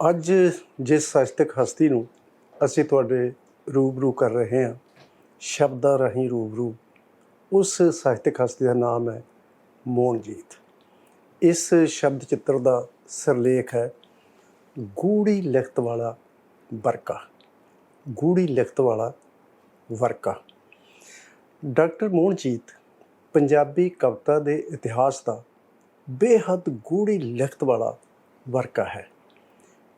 ਅੱਜ ਜਿਸ ਸਾਹਿਤਕ ਹਸਤੀ ਨੂੰ ਅਸੀਂ ਤੁਹਾਡੇ ਰੂਬਰੂ ਕਰ ਰਹੇ ਹਾਂ, ਸ਼ਬਦਾਂ ਰਾਹੀਂ ਰੂਬਰੂ, ਉਸ ਸਾਹਿਤਕ ਹਸਤੀ ਦਾ ਨਾਮ ਹੈ ਮੋਹਨਜੀਤ। ਇਸ ਸ਼ਬਦ ਚਿੱਤਰ ਦਾ ਸਿਰਲੇਖ ਹੈ, ਗੂੜੀ ਲਿਖਤ ਵਾਲਾ ਵਰਕਾ, ਗੂੜੀ ਲਿਖਤ ਵਾਲਾ ਵਰਕਾ। ਡਾਕਟਰ ਮੋਹਨਜੀਤ ਪੰਜਾਬੀ ਕਵਿਤਾ ਦੇ ਇਤਿਹਾਸ ਦਾ ਬੇਹੱਦ ਗੂੜੀ ਲਿਖਤ ਵਾਲਾ ਵਰਕਾ ਹੈ।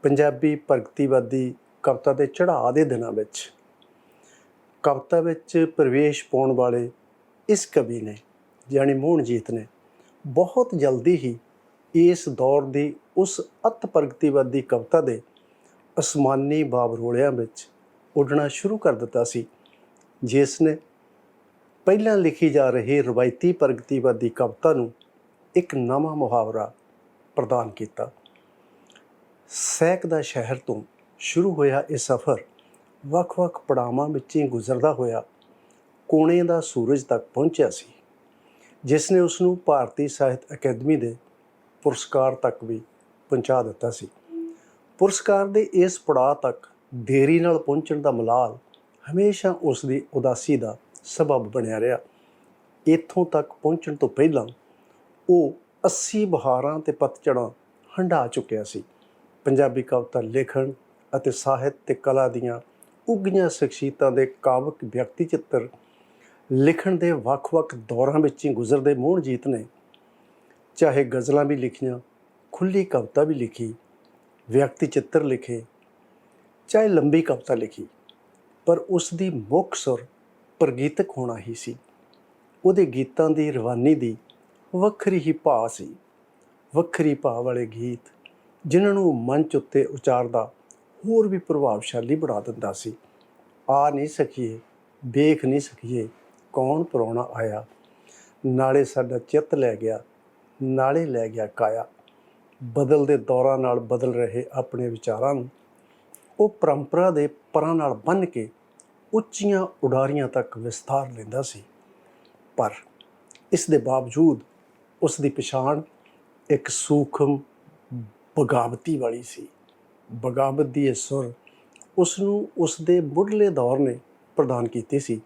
ਪੰਜਾਬੀ ਪ੍ਰਗਤੀਵਾਦੀ ਕਵਿਤਾ ਦੇ ਚੜਾਅ ਦੇ ਦਿਨਾਂ ਵਿੱਚ, ਕਵਿਤਾ ਵਿੱਚ ਪ੍ਰਵੇਸ਼ ਪਾਉਣ ਵਾਲੇ ਇਸ ਕਵੀ ਨੇ, ਯਾਨੀ ਮੋਹਨਜੀਤ ਨੇ, ਬਹੁਤ ਜਲਦੀ ਹੀ ਇਸ ਦੌਰ ਦੀ ਉਸ ਅਤ ਪ੍ਰਗਤੀਵਾਦੀ ਕਵਿਤਾ ਦੇ ਅਸਮਾਨੀ ਬਾਬਰੋਲਿਆਂ ਵਿੱਚ ਉੱਡਣਾ ਸ਼ੁਰੂ ਕਰ ਦਿੱਤਾ ਸੀ, ਜਿਸ ਨੇ ਪਹਿਲਾਂ ਲਿਖੀ ਜਾ ਰਹੀ ਰਵਾਇਤੀ ਪ੍ਰਗਤੀਵਾਦੀ ਕਵਿਤਾ ਨੂੰ ਇੱਕ ਨਵਾਂ ਮੁਹਾਵਰਾ ਪ੍ਰਦਾਨ ਕੀਤਾ। ਸੈਕ ਦਾ ਸ਼ਹਿਰ ਤੋਂ ਸ਼ੁਰੂ ਹੋਇਆ ਇਹ ਸਫ਼ਰ। ਵੱਖ-ਵੱਖ ਪੜਾਵਾਂ ਵਿੱਚ ਗੁਜ਼ਰਦਾ ਹੋਇਆ ਕੋਣੇ ਦਾ ਸੂਰਜ ਤੱਕ ਪਹੁੰਚਿਆ ਸੀ, ਜਿਸ ਨੇ ਉਸ ਨੂੰ ਭਾਰਤੀ ਸਾਹਿਤ ਅਕੈਡਮੀ ਦੇ ਪੁਰਸਕਾਰ ਤੱਕ ਵੀ ਪਹੁੰਚਾ ਦਿੱਤਾ ਸੀ। ਪੁਰਸਕਾਰ ਦੇ ਇਸ ਪੜਾਅ ਤੱਕ ਦੇਰੀ ਨਾਲ ਪਹੁੰਚਣ ਦਾ ਮਲਾਲ ਹਮੇਸ਼ਾ ਉਸ ਦੀ ਉਦਾਸੀ ਦਾ ਸਬਬ ਬਣਿਆ ਰਿਹਾ। ਇੱਥੋਂ ਤੱਕ ਪਹੁੰਚਣ ਤੋਂ ਪਹਿਲਾਂ ਉਹ 80 ਬਹਾਰਾਂ ਤੇ ਪਤਝੜਾਂ ਹੰਢਾ ਚੁੱਕਿਆ ਸੀ। ਪੰਜਾਬੀ ਕਵਿਤਾ ਲੇਖਣ ਅਤੇ ਸਾਹਿਤ ਤੇ ਕਲਾ ਦੀਆਂ ਉੱਗੀਆਂ ਸ਼ਖਸੀਅਤਾਂ ਦੇ ਕਾਵਿਕ ਵਿਅਕਤੀ ਚਿੱਤਰ ਲਿਖਣ ਦੇ ਵੱਖ-ਵੱਖ ਦੌਰਾਂ ਵਿੱਚ ਹੀ ਗੁਜ਼ਰਦੇ ਮੋਹਨਜੀਤ ਨੇ ਚਾਹੇ ਗਜ਼ਲਾਂ ਵੀ ਲਿਖੀਆਂ ਖੁੱਲੀ ਕਵਿਤਾ ਵੀ ਲਿਖੀ, ਵਿਅਕਤੀ ਚਿੱਤਰ ਲਿਖੇ, ਚਾਹੇ ਲੰਬੀ ਕਵਿਤਾ ਲਿਖੀ, ਪਰ ਉਸ ਦੀ ਮੁੱਖ ਸੁਰ ਪ੍ਰਗੀਤਕ ਹੋਣਾ ਹੀ ਸੀ। ਉਹਦੇ ਗੀਤਾਂ ਦੀ ਰਵਾਨੀ ਦੀ ਵੱਖਰੀ ਹੀ ਭਾਅ ਸੀ, ਵੱਖਰੀ ਭਾਅ ਵਾਲੇ ਗੀਤ ਜਿਨ੍ਹਾਂ ਨੂੰ ਮੰਚ ਉੱਤੇ ਉਚਾਰਦਾ ਹੋਰ ਵੀ ਪ੍ਰਭਾਵਸ਼ਾਲੀ ਬਣਾ ਦਿੰਦਾ ਸੀ। ਆ ਨਹੀਂ ਸਕੀਏ, ਵੇਖ ਨਹੀਂ ਸਕੀਏ ਕੌਣ ਪਰੋਣਾ ਆਇਆ। ਨਾਲੇ ਸਾਡਾ ਚਿੱਤ ਲੈ ਗਿਆ, ਨਾਲੇ ਲੈ ਗਿਆ ਕਾਇਆ। ਬਦਲਦੇ ਦੌਰਾਂ ਨਾਲ ਬਦਲ ਰਹੇ ਆਪਣੇ ਵਿਚਾਰਾਂ ਨੂੰ, ਉਹ ਪਰੰਪਰਾ ਦੇ ਪਰਾਂ ਨਾਲ ਬੰਨ ਕੇ ਉੱਚੀਆਂ ਉਡਾਰੀਆਂ ਤੱਕ ਵਿਸਥਾਰ ਲੈਂਦਾ ਸੀ। ਪਰ ਇਸ ਦੇ ਬਾਵਜੂਦ ਉਸ ਦੀ ਪਛਾਣ ਇੱਕ ਸੂਖਮ ਬਗਾਵਤੀ ਵਾਲੀ ਸੀ। ਬਗਾਵਤ ਦੀ ਇਹ ਸੁਰ ਉਸ ਨੂੰ ਉਸ ਦੇ ਮੁੱਢਲੇ ਦੌਰ ਨੇ ਪ੍ਰਦਾਨ ਕੀਤੀ ਸੀ,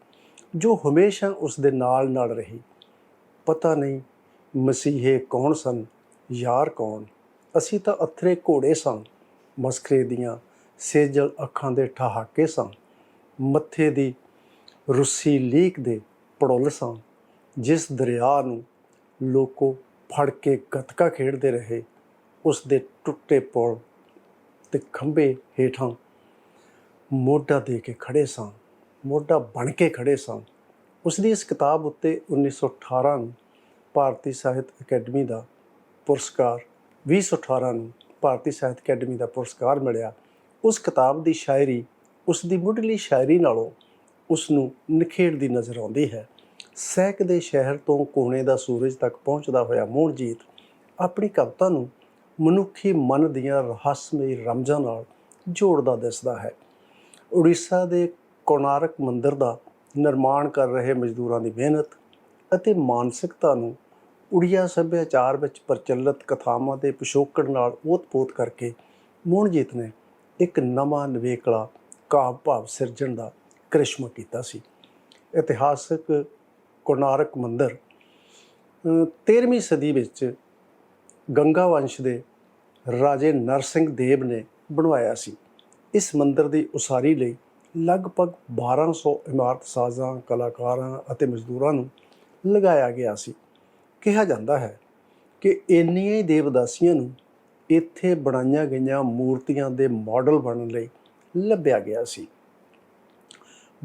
ਜੋ ਹਮੇਸ਼ਾ ਉਸ ਦੇ ਨਾਲ ਨਾਲ ਰਹੀ। ਪਤਾ ਨਹੀਂ ਮਸੀਹੇ ਕੌਣ ਸਨ, ਯਾਰ ਕੌਣ। ਅਸੀਂ ਤਾਂ ਅਥਰੇ ਘੋੜੇ ਸਾਂ ਮਸਖਰੇ ਦੀਆਂ ਸੇਜਲ ਅੱਖਾਂ ਦੇ ਠਹਾਕੇ ਸਾਂ। ਮੱਥੇ ਦੀ ਰੁੱਸੀ ਲੀਕ ਦੇ ਪੜੋਲ ਸਾਂ, ਜਿਸ ਦਰਿਆ ਨੂੰ ਲੋਕੋ ਫੜ ਕੇ ਗੱਤਕਾ ਖੇਡਦੇ ਰਹੇ। ਉਸ ਦੇ ਟੁੱਟੇ ਪੁਲ ਤੇ ਖੰਭੇ ਹੇਠਾਂ ਮੋਢਾ ਦੇ ਕੇ ਖੜੇ ਸਾਂ, ਮੋਢਾ ਬਣ ਕੇ ਖੜੇ ਸਾਂ। ਉਸ ਦੀ ਇਸ ਕਿਤਾਬ ਉੱਤੇ 1918 ਨੂੰ ਭਾਰਤੀ ਸਾਹਿਤ ਅਕੈਡਮੀ ਦਾ ਪੁਰਸਕਾਰ 2018 ਨੂੰ ਭਾਰਤੀ ਸਾਹਿਤ ਅਕੈਡਮੀ ਦਾ ਪੁਰਸਕਾਰ ਮਿਲਿਆ। ਉਸ ਕਿਤਾਬ ਦੀ ਸ਼ਾਇਰੀ ਉਸ ਦੀ ਮੁੱਢਲੀ ਸ਼ਾਇਰੀ ਨਾਲੋਂ ਉਸ ਨੂੰ ਨਿਖੇੜਦੀ ਨਜ਼ਰ ਆਉਂਦੀ ਹੈ। ਸਹਿਕ ਦੇ ਸ਼ਹਿਰ ਤੋਂ ਕੋਨੇ ਦਾ ਸੂਰਜ ਤੱਕ ਪਹੁੰਚਦਾ ਹੋਇਆ ਮੋਹਨਜੀਤ ਆਪਣੀ ਕਵਿਤਾ ਨੂੰ ਮਨੁੱਖੀ ਮਨ ਦੀਆਂ ਰਹੱਸਮਈ ਰਮਜ਼ਾਂ ਨਾਲ ਜੋੜਦਾ ਦਿਸਦਾ ਹੈ। ਉੜੀਸਾ ਦੇ ਕੋਨਾਰਕ ਮੰਦਿਰ ਦਾ ਨਿਰਮਾਣ ਕਰ ਰਹੇ ਮਜ਼ਦੂਰਾਂ ਦੀ ਮਿਹਨਤ ਅਤੇ ਮਾਨਸਿਕਤਾ ਨੂੰ ਉੜੀਆ ਸੱਭਿਆਚਾਰ ਵਿੱਚ ਪ੍ਰਚਲਿਤ ਕਥਾਵਾਂ ਦੇ ਪਿਛੋਕੜ ਨਾਲ ਓਤ-ਪੋਤ ਕਰਕੇ ਮੋਹਨਜੀਤ ਨੇ ਇੱਕ ਨਵਾਂ ਨਿਵੇਕਲਾ ਕਾਵ ਭਾਵ ਸਿਰਜਣ ਦਾ ਕ੍ਰਿਸ਼ਮਾ ਕੀਤਾ ਸੀ। ਇਤਿਹਾਸਕ ਕੋਨਾਰਕ ਮੰਦਿਰ 13ਵੀਂ ਸਦੀ ਵਿੱਚ ਗੰਗਾ ਵੰਸ਼ ਦੇ ਰਾਜੇ ਨਰਸਿੰਘ ਦੇਵ ਨੇ ਬਣਵਾਇਆ ਸੀ। ਇਸ ਮੰਦਿਰ ਦੀ ਉਸਾਰੀ ਲਈ ਲਗਭਗ 1200 ਇਮਾਰਤ ਸਾਜ਼ਾਂ, ਕਲਾਕਾਰਾਂ ਅਤੇ ਮਜ਼ਦੂਰਾਂ ਨੂੰ ਲਗਾਇਆ ਗਿਆ ਸੀ। ਕਿਹਾ ਜਾਂਦਾ ਹੈ ਕਿ ਇੰਨੀਆਂ ਹੀ ਦੇਵਦਾਸੀਆਂ ਨੂੰ ਇੱਥੇ ਬਣਾਈਆਂ ਗਈਆਂ ਮੂਰਤੀਆਂ ਦੇ ਮਾਡਲ ਬਣਨ ਲਈ ਲੱਭਿਆ ਗਿਆ ਸੀ।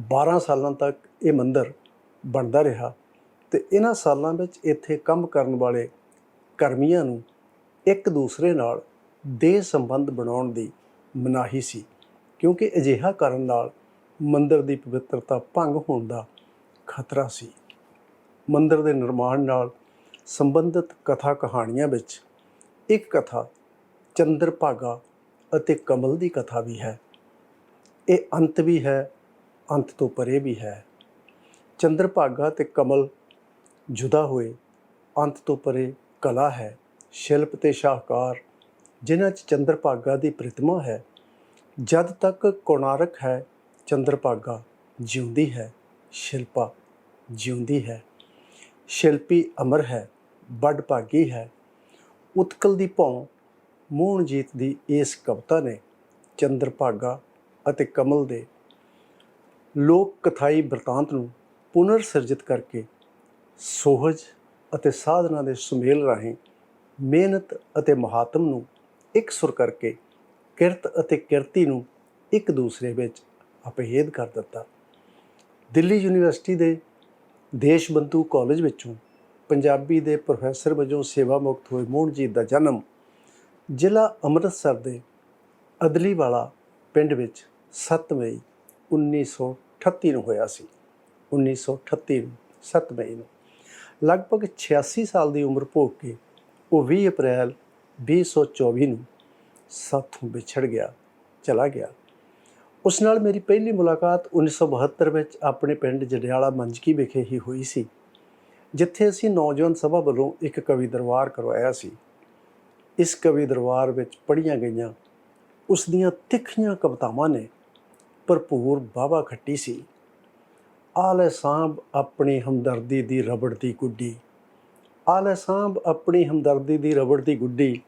12 ਸਾਲਾਂ ਤੱਕ ਇਹ ਮੰਦਿਰ ਬਣਦਾ ਰਿਹਾ ਤੇ ਇਹਨਾਂ ਸਾਲਾਂ ਵਿੱਚ ਇੱਥੇ ਕੰਮ ਕਰਨ ਵਾਲੇ ਕਰਮੀਆਂ ਨੂੰ ਇੱਕ ਦੂਸਰੇ ਨਾਲ ਦੇਹ ਸੰਬੰਧ ਬਣਾਉਣ ਦੀ ਮਨਾਹੀ ਸੀ, ਕਿਉਂਕਿ ਅਜਿਹਾ ਕਰਨ ਨਾਲ ਮੰਦਰ ਦੀ ਪਵਿੱਤਰਤਾ ਭੰਗ ਹੋਣ ਦਾ ਖਤਰਾ ਸੀ। ਮੰਦਰ ਦੇ ਨਿਰਮਾਣ ਨਾਲ ਸੰਬੰਧਿਤ ਕਥਾ ਕਹਾਣੀਆਂ ਵਿੱਚ ਇੱਕ ਕਥਾ ਚੰਦਰ ਭਾਗਾ ਅਤੇ ਕਮਲ ਦੀ ਕਥਾ ਵੀ ਹੈ। ਇਹ ਅੰਤ ਵੀ ਹੈ, ਅੰਤ ਤੋਂ ਪਰੇ ਵੀ ਹੈ। ਚੰਦਰ ਭਾਗਾ ਤੇ ਕਮਲ ਜੁਦਾ ਹੋਏ ਅੰਤ ਤੋਂ ਪਰੇ ਕਲਾ ਹੈ। ਸ਼ਿਲਪ ਤੇ ਸ਼ਾਹਕਾਰ, ਜਿਨ੍ਹਾਂ 'ਚ ਚੰਦਰਭਾਗਾ ਦੀ ਪ੍ਰਤਿਮਾ ਹੈ, ਜਦ ਤੱਕ ਕੋਣਾਰਕ ਹੈ, ਚੰਦਰਭਾਗਾ ਜਿਉਂਦੀ ਹੈ, ਸ਼ਿਲਪਾ ਜਿਉਂਦੀ ਹੈ। ਸ਼ਿਲਪੀ ਅਮਰ ਹੈ, ਵੱਡ ਭਾਗੀ ਹੈ। ਉਤਕਲ ਦੀ ਭੌਂ ਮੋਹਨਜੀਤ ਦੀ ਇਸ ਕਵਿਤਾ ਨੇ ਚੰਦਰਭਾਗਾ ਅਤੇ ਕਮਲ ਦੇ ਲੋਕ ਕਥਾਈ ਬ੍ਰਤਾਂਤ ਨੂੰ ਪੁਨਰ ਸਿਰਜਿਤ ਕਰਕੇ ਸੋਹਜ ਅਤੇ ਸਾਧਨਾ ਦੇ ਸੁਮੇਲ ਰਾਹੀਂ ਮਿਹਨਤ ਅਤੇ ਮਹਾਤਮ ਨੂੰ ਇੱਕ ਸੁਰ ਕਰਕੇ ਕਿਰਤ ਅਤੇ ਕਿਰਤੀ ਨੂੰ ਇੱਕ ਦੂਸਰੇ ਵਿੱਚ ਅਪਹੇਦ ਕਰ ਦਿੱਤਾ। ਦਿੱਲੀ ਯੂਨੀਵਰਸਿਟੀ ਦੇ ਦੇਸ਼ਬੰਧੂ ਕਾਲਜ ਵਿੱਚੋਂ ਪੰਜਾਬੀ ਦੇ ਪ੍ਰੋਫੈਸਰ ਵਜੋਂ ਸੇਵਾ ਮੁਕਤ ਹੋਏ ਮੋਹਨਜੀਤ ਦਾ ਜਨਮ ਜ਼ਿਲ੍ਹਾ ਅੰਮ੍ਰਿਤਸਰ ਦੇ ਅਦਲੀਵਾਲਾ ਪਿੰਡ ਵਿੱਚ 7 ਮਈ 1938 ਨੂੰ ਹੋਇਆ ਸੀ। 1938 ਨੂੰ 7 ਮਈ ਨੂੰ। ਲਗਭਗ 86 ਸਾਲ ਦੀ ਉਮਰ ਭੋਗ ਕੇ ਉਹ 20 ਅਪ੍ਰੈਲ 2024 ਨੂੰ ਸਾਥੋਂ ਵਿਛੜ ਗਿਆ, ਚਲਾ ਗਿਆ। ਉਸ ਨਾਲ ਮੇਰੀ ਪਹਿਲੀ ਮੁਲਾਕਾਤ 1972 ਵਿੱਚ ਆਪਣੇ ਪਿੰਡ ਜੜਿਆਲਾ ਮੰਜਕੀ ਵਿਖੇ ਹੀ ਹੋਈ ਸੀ, ਜਿੱਥੇ ਅਸੀਂ ਨੌਜਵਾਨ ਸਭਾ ਵੱਲੋਂ ਇੱਕ ਕਵੀ ਦਰਬਾਰ ਕਰਵਾਇਆ ਸੀ। ਇਸ ਕਵੀ ਦਰਬਾਰ ਵਿੱਚ ਪੜ੍ਹੀਆਂ ਗਈਆਂ, ਉਸ ਦੀਆਂ ਤਿੱਖੀਆਂ ਕਵਿਤਾਵਾਂ ਨੇ ਭਰਪੂਰ ਬਾਵਾ ਖੱਟੀ ਸੀ। ਆਲੇ ਸਾਂਭ ਆਪਣੀ ਹਮਦਰਦੀ ਦੀ ਰਬੜ ਦੀ ਗੁੱਡੀ ਆਲਾ ਸਾਂਭ ਆਪਣੀ ਹਮਦਰਦੀ ਦੀ ਰਬੜ ਦੀ ਗੁੱਡੀ,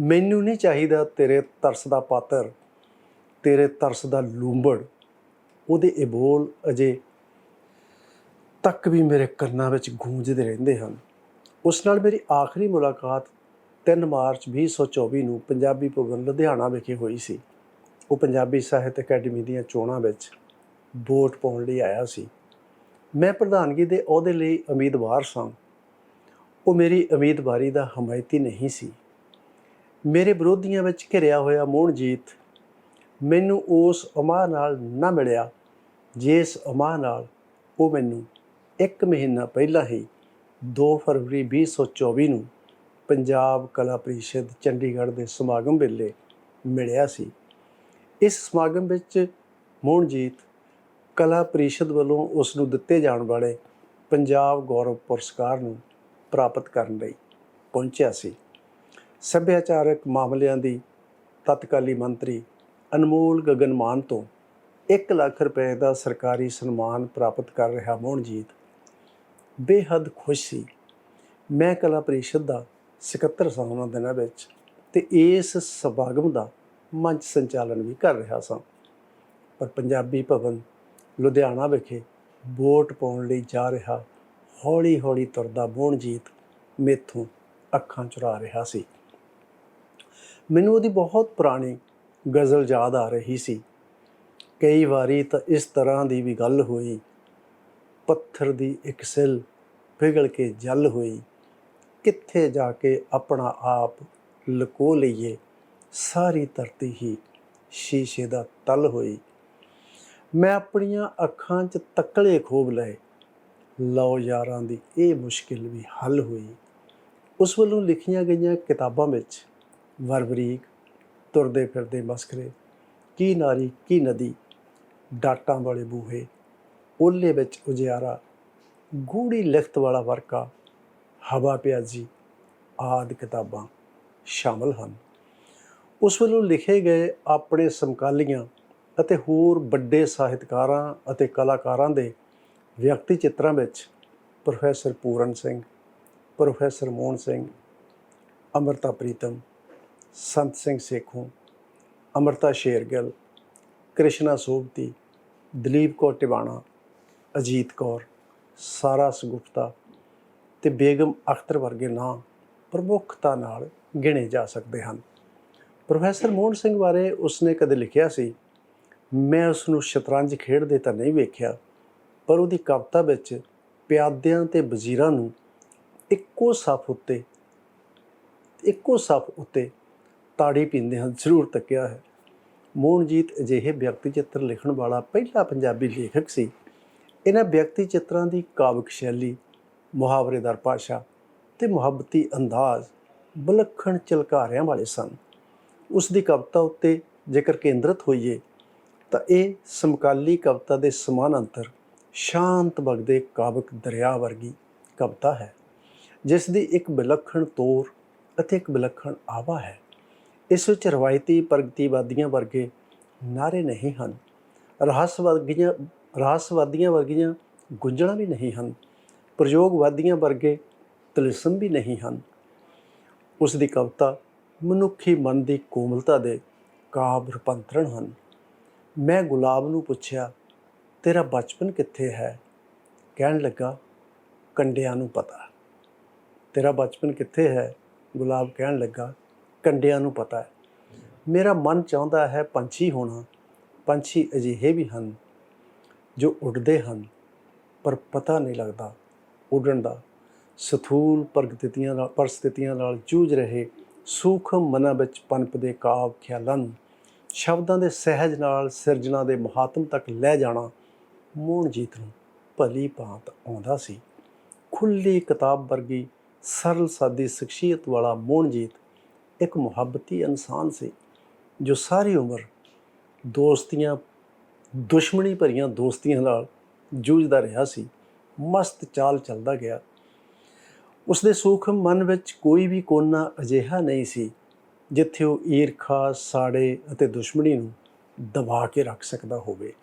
ਮੈਨੂੰ ਨਹੀਂ ਚਾਹੀਦਾ ਤੇਰੇ ਤਰਸ ਦਾ ਪਾਤਰ, ਤੇਰੇ ਤਰਸ ਦਾ ਲੂੰਬੜ। ਉਹਦੇ ਇਹ ਬੋਲ ਅਜੇ ਤੱਕ ਵੀ ਮੇਰੇ ਕੰਨਾਂ ਵਿੱਚ ਗੂੰਜਦੇ ਰਹਿੰਦੇ ਹਨ। ਉਸ ਨਾਲ ਮੇਰੀ ਆਖਰੀ ਮੁਲਾਕਾਤ 3 ਮਾਰਚ 2024 ਨੂੰ ਪੰਜਾਬੀ ਭਵਨ ਲੁਧਿਆਣਾ ਵਿਖੇ ਹੋਈ ਸੀ। ਉਹ ਪੰਜਾਬੀ ਸਾਹਿਤ ਅਕੈਡਮੀ ਦੀਆਂ ਚੋਣਾਂ ਵਿੱਚ ਵੋਟ ਪਾਉਣ ਲਈ ਆਇਆ ਸੀ। ਮੈਂ ਪ੍ਰਧਾਨਗੀ ਦੇ ਅਹੁਦੇ ਲਈ ਉਮੀਦਵਾਰ ਸਾਂ। ਉਹ ਮੇਰੀ ਉਮੀਦਵਾਰੀ ਦਾ ਹਮਾਇਤੀ ਨਹੀਂ ਸੀ। ਮੇਰੇ ਵਿਰੋਧੀਆਂ ਵਿੱਚ ਘਿਰਿਆ ਹੋਇਆ ਮੋਹਨਜੀਤ ਮੈਨੂੰ ਉਸ ਅਮਾਹ ਨਾਲ ਨਾ ਮਿਲਿਆ, ਜਿਸ ਅਮਾਹ ਨਾਲ ਉਹ ਮੈਨੂੰ ਇੱਕ ਮਹੀਨਾ ਪਹਿਲਾਂ ਹੀ 2 ਫਰਵਰੀ 2024 ਨੂੰ ਪੰਜਾਬ ਕਲਾ ਪ੍ਰੀਸ਼ਦ ਚੰਡੀਗੜ੍ਹ ਦੇ ਸਮਾਗਮ ਵੇਲੇ ਮਿਲਿਆ ਸੀ। ਇਸ ਸਮਾਗਮ ਵਿੱਚ ਮੋਹਨਜੀਤ ਕਲਾ ਪ੍ਰੀਸ਼ਦ ਵੱਲੋਂ ਉਸ ਨੂੰ ਦਿੱਤੇ ਜਾਣ ਵਾਲੇ ਪੰਜਾਬ ਗੌਰਵ ਪੁਰਸਕਾਰ ਨੂੰ ਪ੍ਰਾਪਤ ਕਰਨ ਲਈ ਪਹੁੰਚਿਆ ਸੀ। ਸੱਭਿਆਚਾਰਕ ਮਾਮਲਿਆਂ ਦੀ ਤਤਕਾਲੀ ਮੰਤਰੀ ਅਨਮੋਲ ਗਗਨਮਾਨ ਤੋਂ 1 ਲੱਖ ਰੁਪਏ ਦਾ ਸਰਕਾਰੀ ਸਨਮਾਨ ਪ੍ਰਾਪਤ ਕਰ ਰਿਹਾ ਮੋਹਨਜੀਤ। ਬੇਹੱਦ ਖੁਸ਼ ਸੀ। ਮੈਂ ਕਲਾ ਪਰਿਸ਼ਦ ਦਾ ਸਕੱਤਰ ਸਾਂ ਉਹਨਾਂ ਦਿਨਾਂ ਵਿੱਚ ਤੇ ਇਸ ਸਮਾਗਮ ਦਾ ਮੰਚ ਸੰਚਾਲਨ ਵੀ ਕਰ ਰਿਹਾ ਸਾਂ। ਪਰ ਪੰਜਾਬੀ ਭਵਨ ਲੁਧਿਆਣਾ ਵਿਖੇ ਵੋਟ ਪਾਉਣ ਲਈ ਜਾ ਰਿਹਾ ਹੌਲੀ ਹੌਲੀ ਤੁਰਦਾ ਮੋਹਨਜੀਤ ਮੇਥੋਂ ਅੱਖਾਂ ਚੁਰਾ ਰਿਹਾ ਸੀ। ਮੈਨੂੰ ਉਹਦੀ ਬਹੁਤ ਪੁਰਾਣੀ ਗਜ਼ਲ ਯਾਦ ਆ ਰਹੀ ਸੀ। ਕਈ ਵਾਰੀ ਤਾਂ ਇਸ ਤਰ੍ਹਾਂ ਦੀ ਵੀ ਗੱਲ ਹੋਈ। ਪੱਥਰ ਦੀ ਇੱਕ ਸਿਲ ਪਿਘਲ ਕੇ ਜਲ ਹੋਈ। ਕਿੱਥੇ ਜਾ ਕੇ ਆਪਣਾ ਆਪ ਲਕੋ ਲਈਏ, ਸਾਰੀ ਧਰਤੀ ਹੀ ਸ਼ੀਸ਼ੇ ਦਾ ਤਲ ਹੋਈ। ਮੈਂ ਆਪਣੀਆਂ ਅੱਖਾਂ 'ਚ ਤੱਕਲੇ ਖੋਬ ਲਏ। ਲਓ ਯਾਰਾਂ ਦੀ ਇਹ ਮੁਸ਼ਕਿਲ ਵੀ ਹੱਲ ਹੋਈ। ਉਸ ਵੱਲੋਂ ਲਿਖੀਆਂ ਗਈਆਂ ਕਿਤਾਬਾਂ ਵਿੱਚ ਵਰਬਰੀਕ ਤੁਰਦੇ ਫਿਰਦੇ ਮਸਕਰੇ, ਕੀ ਨਾਰੀ, ਕੀ ਨਦੀ, ਡਾਟਾਂ ਵਾਲੇ ਬੂਹੇ ਓਲੇ ਵਿੱਚ ਉਜਿਆਰਾ ਗੂੜੀ ਲਿਖਤ ਵਾਲਾ ਵਰਕਾ, ਹਵਾ ਪਿਆਜੀ ਆਦ ਕਿਤਾਬਾਂ ਸ਼ਾਮਲ ਹਨ। ਉਸ ਵੱਲੋਂ ਲਿਖੇ ਗਏ ਆਪਣੇ ਸਮਕਾਲੀਆਂ ਅਤੇ ਹੋਰ ਵੱਡੇ ਸਾਹਿਤਕਾਰਾਂ ਅਤੇ ਕਲਾਕਾਰਾਂ ਦੇ ਵਿਅਕਤੀ ਚਿੱਤਰਾਂ ਵਿੱਚ ਪ੍ਰੋਫੈਸਰ ਪੂਰਨ ਸਿੰਘ, ਪ੍ਰੋਫੈਸਰ ਮੋਹਨ ਸਿੰਘ, ਅਮਰਤਾ ਪ੍ਰੀਤਮ, ਸੰਤ ਸਿੰਘ ਸੇਖੋਂ, ਅਮਰਤਾ ਸ਼ੇਰਗਿੱਲ, ਕ੍ਰਿਸ਼ਨਾ ਸੋਭਤੀ, ਦਲੀਪ ਕੌਰ ਟਿਵਾਣਾ, ਅਜੀਤ ਕੌਰ, ਸਾਰਾ ਸੁਗੁਪਤਾ ਤੇ ਬੇਗਮ ਅਖਤਰ ਵਰਗੇ ਨਾਂ ਪ੍ਰਮੁੱਖਤਾ ਨਾਲ ਗਿਣੇ ਜਾ ਸਕਦੇ ਹਨ। ਪ੍ਰੋਫੈਸਰ ਮੋਹਨ ਸਿੰਘ ਬਾਰੇ ਉਸਨੇ ਕਦੇ ਲਿਖਿਆ ਸੀ, ਮੈਂ ਉਸ ਨੂੰ ਸ਼ਤਰੰਜ ਖੇਡਦੇ ਤਾਂ ਨਹੀਂ ਵੇਖਿਆ ਪਰ ਉਹਦੀ ਕਵਿਤਾ ਵਿੱਚ ਪਿਆਦਿਆਂ ਤੇ ਵਜ਼ੀਰਾਂ ਨੂੰ ਇੱਕੋ ਸਫ ਉੱਤੇ, ਇੱਕੋ ਸਫ ਉੱਤੇ ਤਾੜੀ ਪੀਂਦੇ ਹਨ। ਜ਼ਰੂਰ ਤੱਕਿਆ ਹੈ। ਮੋਹਨਜੀਤ ਅਜਿਹੇ ਵਿਅਕਤੀ ਚਿੱਤਰ ਲਿਖਣ ਵਾਲਾ ਪਹਿਲਾ ਪੰਜਾਬੀ ਲੇਖਕ ਸੀ। ਇਹਨਾਂ ਵਿਅਕਤੀ ਚਿੱਤਰਾਂ ਦੀ ਕਾਵਿਕ ਸ਼ੈਲੀ, ਮੁਹਾਵਰੇਦਾਰ ਭਾਸ਼ਾ ਤੇ ਮੁਹੱਬਤੀ ਅੰਦਾਜ਼ ਬਲਖਣ ਚਲਕਾਰਿਆਂ ਵਾਲੇ ਸਨ। ਉਸ ਦੀ ਕਵਿਤਾ ਉੱਤੇ ਜੇਕਰ ਕੇਂਦਰਿਤ ਹੋਈਏ ਤਾਂ ਇਹ ਸਮਕਾਲੀ ਕਵਿਤਾ ਦੇ ਸਮਾਨ ਅੰਤਰ ਸ਼ਾਂਤ ਵਗਦੇ ਕਾਵਿਕ ਦਰਿਆ ਵਰਗੀ ਕਵਿਤਾ ਹੈ, ਜਿਸ ਦੀ ਇੱਕ ਵਿਲੱਖਣ ਤੌਰ ਅਤੇ ਇੱਕ ਵਿਲੱਖਣ ਆਵਾ ਹੈ। ਇਸ ਵਿੱਚ ਰਵਾਇਤੀ ਪ੍ਰਗਤੀਵਾਦੀਆਂ ਵਰਗੇ ਨਾਰੇ ਨਹੀਂ ਹਨ, ਰਹੱਸਵਾਦੀਆਂ ਰਹੱਸਵਾਦੀਆਂ ਵਰਗੀਆਂ ਗੁੰਝਲਾਂ ਵੀ ਨਹੀਂ ਹਨ, ਪ੍ਰਯੋਗਵਾਦੀਆਂ ਵਰਗੇ ਤਲਿਸਮ ਵੀ ਨਹੀਂ ਹਨ। ਉਸ ਦੀ ਕਵਿਤਾ ਮਨੁੱਖੀ ਮਨ ਦੀ ਕੋਮਲਤਾ ਦੇ ਕਾਵ ਰੂਪਾਂਤਰਣ ਹਨ। ਮੈਂ ਗੁਲਾਬ ਨੂੰ ਪੁੱਛਿਆ ਤੇਰਾ ਬਚਪਨ ਕਿੱਥੇ ਹੈ? ਕਹਿਣ ਲੱਗਾ, ਕੰਡਿਆਂ ਨੂੰ ਪਤਾ। ਤੇਰਾ ਬਚਪਨ ਕਿੱਥੇ ਹੈ? ਗੁਲਾਬ ਕਹਿਣ ਲੱਗਾ, ਕੰਡਿਆਂ ਨੂੰ ਪਤਾ ਹੈ। ਮੇਰਾ ਮਨ ਚਾਹੁੰਦਾ ਹੈ ਪੰਛੀ ਹੋਣਾ। ਪੰਛੀ ਅਜਿਹੇ ਵੀ ਹਨ ਜੋ ਉੱਡਦੇ ਹਨ, ਪਰ ਪਤਾ ਨਹੀਂ ਲੱਗਦਾ ਉੱਡਣ ਦਾ। ਸਥੂਲ ਪ੍ਰਗਤੀਆਂ ਨਾਲ ਪਰਿਸਥਿਤੀਆਂ ਨਾਲ ਜੂਝ ਰਹੇ ਸੂਖਮ ਮਨਾਂ ਵਿੱਚ ਪਨਪਦੇ ਕਾਵ ਖਿਆਲਾਂ ਨੂੰ ਸ਼ਬਦਾਂ ਦੇ ਸਹਿਜ ਨਾਲ ਸਿਰਜਣਾ ਦੇ ਮਹਾਤਮ ਤੱਕ ਲੈ ਜਾਣਾ ਮੋਹਨਜੀਤ ਨੂੰ ਭਲੀ ਭਾਂਤ ਆਉਂਦਾ ਸੀ। ਖੁੱਲੀ ਕਿਤਾਬ ਵਰਗੀ ਸਰਲ ਸਾਦੀ ਸ਼ਖਸੀਅਤ ਵਾਲਾ ਮੋਹਨਜੀਤ ਇੱਕ ਮੁਹੱਬਤੀ ਇਨਸਾਨ ਸੀ, ਜੋ ਸਾਰੀ ਉਮਰ ਦੋਸਤੀਆਂ, ਦੁਸ਼ਮਣੀ ਭਰੀਆਂ ਦੋਸਤੀਆਂ ਨਾਲ ਜੂਝਦਾ ਰਿਹਾ ਸੀ। ਮਸਤ ਚਾਲ ਚੱਲਦਾ ਗਿਆ। ਉਸ ਦੇ ਸੂਖਮ ਮਨ ਵਿੱਚ ਕੋਈ ਵੀ ਕੋਨਾ ਅਜਿਹਾ ਨਹੀਂ ਸੀ, ਜਿੱਥੇ ਉਹ ਈਰਖਾ, ਸਾੜੇ ਅਤੇ ਦੁਸ਼ਮਣੀ ਨੂੰ ਦਬਾ ਕੇ ਰੱਖ ਸਕਦਾ ਹੋਵੇ।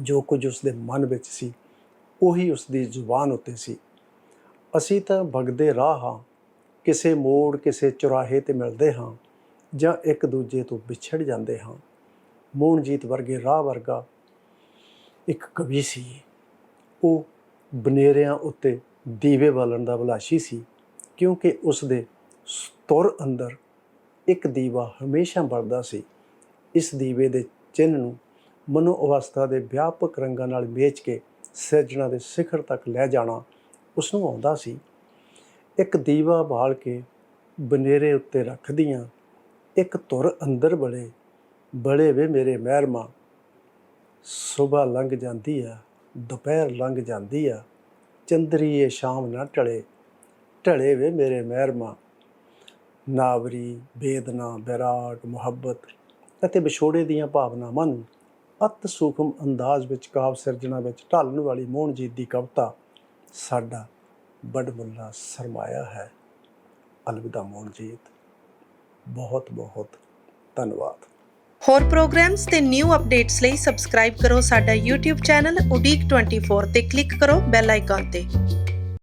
ਜੋ ਕੁਝ ਉਸ ਦੇ ਮਨ ਵਿੱਚ ਸੀ, ਉਹੀ ਉਸ ਦੀ ਜ਼ੁਬਾਨ ਉੱਤੇ ਸੀ। ਅਸੀਂ ਤਾਂ ਵਗਦੇ ਰਾਹ ਹਾਂ, ਕਿਸੇ ਮੋੜ, ਕਿਸੇ ਚੁਰਾਹੇ ਤੇ ਮਿਲਦੇ ਹਾਂ, ਜਾਂ ਇੱਕ ਦੂਜੇ ਤੋਂ ਵਿਛੜ ਜਾਂਦੇ ਹਾਂ। ਮੋਹਨਜੀਤ ਵਰਗੇ ਰਾਹ ਵਰਗਾ ਇੱਕ ਕਵੀ ਸੀ। ਉਹ ਬਨੇਰਿਆਂ ਉੱਤੇ ਦੀਵੇ ਬਾਲਣ ਦਾ ਬਲਾਸ਼ੀ ਸੀ, ਕਿਉਂਕਿ ਉਸ ਦੇ ਤੁਰ ਅੰਦਰ ਇੱਕ ਦੀਵਾ ਹਮੇਸ਼ਾ ਬਲਦਾ ਸੀ। ਇਸ ਦੀਵੇ ਦੇ ਚਿੰਨ੍ਹ ਨੂੰ ਮਨੋ ਅਵਸਥਾ ਦੇ ਵਿਆਪਕ ਰੰਗਾਂ ਨਾਲ ਵੇਚ ਕੇ ਸਿਰਜਣਾ ਦੇ ਸਿਖਰ ਤੱਕ ਲੈ ਜਾਣਾ ਉਸ ਨੂੰ ਆਉਂਦਾ ਸੀ। ਇੱਕ ਦੀਵਾ ਬਾਲ ਕੇ ਬਨੇਰੇ ਉੱਤੇ ਰੱਖਦੀਆਂ, ਇੱਕ ਤੁਰ ਅੰਦਰ ਬੜੇ ਬੜੇ ਵੇ ਮੇਰੇ ਮਹਿਰਮਾ। ਸਵੇਰ ਲੰਘ ਜਾਂਦੀ ਆ, ਦੁਪਹਿਰ ਲੰਘ ਜਾਂਦੀ ਆ ਚੰਦਰੀਏ ਸ਼ਾਮ ਨਾ ਟਲੇ ਢਲੇ ਵੇ ਮੇਰੇ ਮਹਿਰਮਾ। ਨਾਵਰੀ, ਬੇਦਨਾ, ਬੈਰਾਗ, ਮੁਹੱਬਤ ਅਤੇ ਵਿਛੋੜੇ ਦੀਆਂ ਭਾਵਨਾਵਾਂ ਨੂੰ ਅਤ ਸੂਖਮ ਅੰਦਾਜ਼ ਵਿੱਚ, ਕਾਵ ਸਿਰਜਣਾ ਵਿੱਚ ਢਾਲਣ ਵਾਲੀ ਮੋਹਨਜੀਤ ਦੀ ਕਵਿਤਾ, ਸਾਡਾ ਬੜਮੁੱਲਾ ਸਰਮਾਇਆ ਹੈ। ਅਲਵਿਦਾ ਮੋਹਨਜੀਤ ਬਹੁਤ ਬਹੁਤ ਧੰਨਵਾਦ। ਹੋਰ ਪ੍ਰੋਗਰਾਮਸ ਤੇ ਨਿਊ ਅਪਡੇਟਸ ਲਈ ਸਬਸਕ੍ਰਾਈਬ ਕਰੋ ਸਾਡਾ YouTube ਚੈਨਲ ਉਡੀਕ 24 ਤੇ ਕਲਿੱਕ ਕਰੋ ਬੈਲ ਆਈਕਨ ਤੇ।